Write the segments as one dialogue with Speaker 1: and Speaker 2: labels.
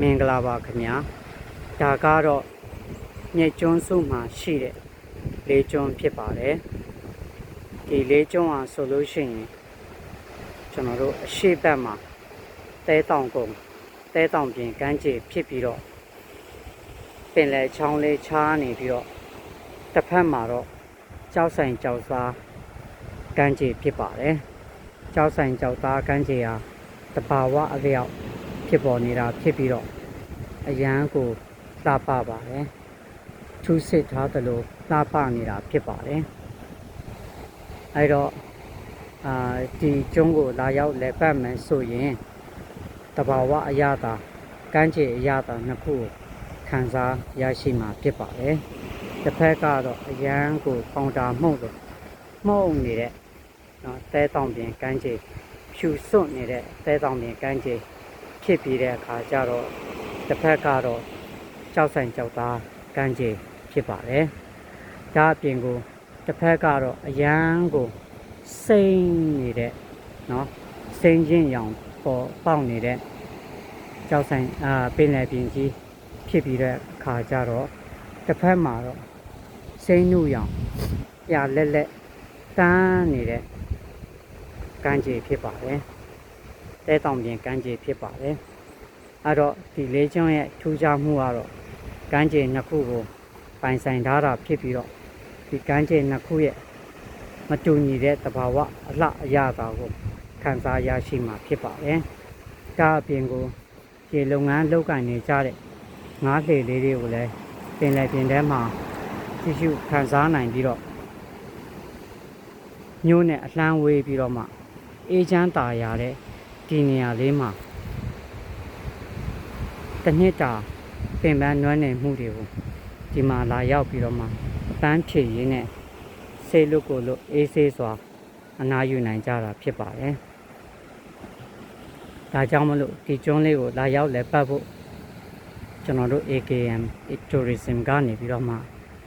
Speaker 1: မင်္ဂလာပါခင်ဗျာဒါကတော့မြေကျွန်းစုမှာရှိတဲ့လေးကျွန်းဖြစ်ပါတယ်ဒီလေးကျွန်းဟာဆိုလို့ရှိရင်ကျွန်တော်တို့အရှိတ်ဘက်မှာတဲတောင်ကုန်းတဲတောင်ပြင်ကမ်းခြေဖြစ်ပြီးတော့ပင်လယ်ချောင်းလေးချားနေပြီးတော့တစ်ဖက်မှာတော့ကြောက်ဆိုင်ကြောက်စားကမ်းခြေဖြစ်ပါတယ်ကြောက်ဆိုင်ကြောက်သားကမ်းခြေဟာတဘာဝအလျောက် ဖြစ်ပေါ်နေတာဖြစ်ပြီးတော့အရန်ကိုလှပပါတယ်ထူးစစ်ထားသလိုလှပနေတာဖြစ်ပါတယ်အဲတော့အာဒီကျွန်းကိုလာရောက်လက်ပတ်မယ်ဆိုရင်တဘာဝအရသာကမ်းခြေအရသာနှစ်ခုကိုခံစားရရှိမှာဖြစ်ပါတယ်တစ်ဖက်ကတော့အရန်ကိုပေါင်တာမှုန့်လို့မှုန့်နေတဲ့နော်တဲတောင်ပြင်ကမ်းခြေဖြူစွန့်နေတဲ့တဲတောင်ပြင်ကမ်းခြေ ဖြစ်ပြီးတဲ့အခါကျတော့တစ်ဖက်ကတော့ကြောက်ဆိုင်ကြောက်သားကမ်းခြေဖြစ်ပါတယ်ဒါအပြင်ကိုတစ်ဖက်ကတော့အရန်ကိုစိမ့်နေတဲ့နော်စိမ့်ချင်းရောင်ပေါ်ပေါက်နေတဲ့ကြောက်ဆိုင်အာပင်လယ်ပြင်ကြီးဖြစ်ပြီးတဲ့အခါကျတော့တစ်ဖက်မှာတော့စိမ့်နုရောင်ပြလက်လက်တန်းနေတဲ့ကမ်းခြေဖြစ်ပါတယ် တဲတောင်ပြင်ကမ်းခြေဖြစ်ပါတယ်အဲ့တော့ဒီလေးကျွန်းရဲ့ထူးခြားမှုကတော့ကမ်းခြေနှစ်ခုကိုပိုင်ဆိုင်ထားတာဖြစ်ပြီးတော့ဒီကမ်းခြေနှစ်ခုရဲ့မတူညီတဲ့တဘာဝအလှအရသာကိုခံစားရရှိမှာဖြစ်ပါတယ်ဒါအပြင်ကိုဒီလုပ်ငန်းလုပ်ကင်နေကြတဲ့ငါးလှေလေးတွေကိုလည်းပင်လယ်ပြင်ထဲမှာကြည့်ရှုခံစားနိုင်ပြီးတော့ညိုးနဲ့အလှမ်းဝေးပြီးတော့မှအေးချမ်းတာရတဲ့ ဒီနေရာလေးမှာတစ်နှစ်တာပင်ပန်းနွမ်းနယ်မှုတွေကိုဒီမှာလာရောက်ပြီးတော့မှပန်းဖြည့်ရင်းနဲ့ဆေးလုတ်ကိုလို့အေးဆေးစွာအနားယူနိုင်ကြတာဖြစ်ပါတယ်။ဒါကြောင့်မလို့ဒီကျွန်းလေးကိုလာရောက်လဲပတ်ဖို့ကျွန်တော်တို့ AKM Tourism ကနေပြီးတော့မှ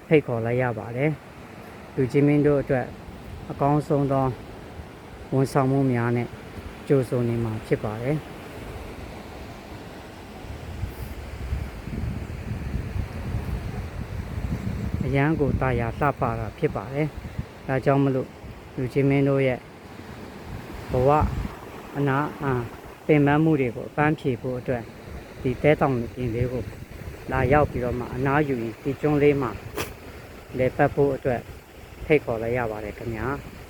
Speaker 1: ဖိတ်ခေါ်လိုက်ရပါတယ်။လူချင်းမင်းတို့အတွက်အကောင်းဆုံးသောဝန်ဆောင်မှုများနဲ့ ကြိုးစုံနေမှာဖြစ်ပါတယ်။အရန်ကိုတာယာလှပတာဖြစ်ပါတယ်။ဒါကြောင့်မလို့လူချင်းမင်းတို့ရဲ့ဘဝအနာအာပင်ပန်းမှုတွေကိုအပန်းဖြေဖို့အတွက်ဒီတဲတောင်ပြင်လေးကိုလာရောက်ပြီးတော့မှအနာယူရင်ဒီကျွန်းလေးမှာလေပတ်ဖို့အတွက်ဖိတ်ခေါ်လိုက်ရပါတယ်ခင်ဗျာ။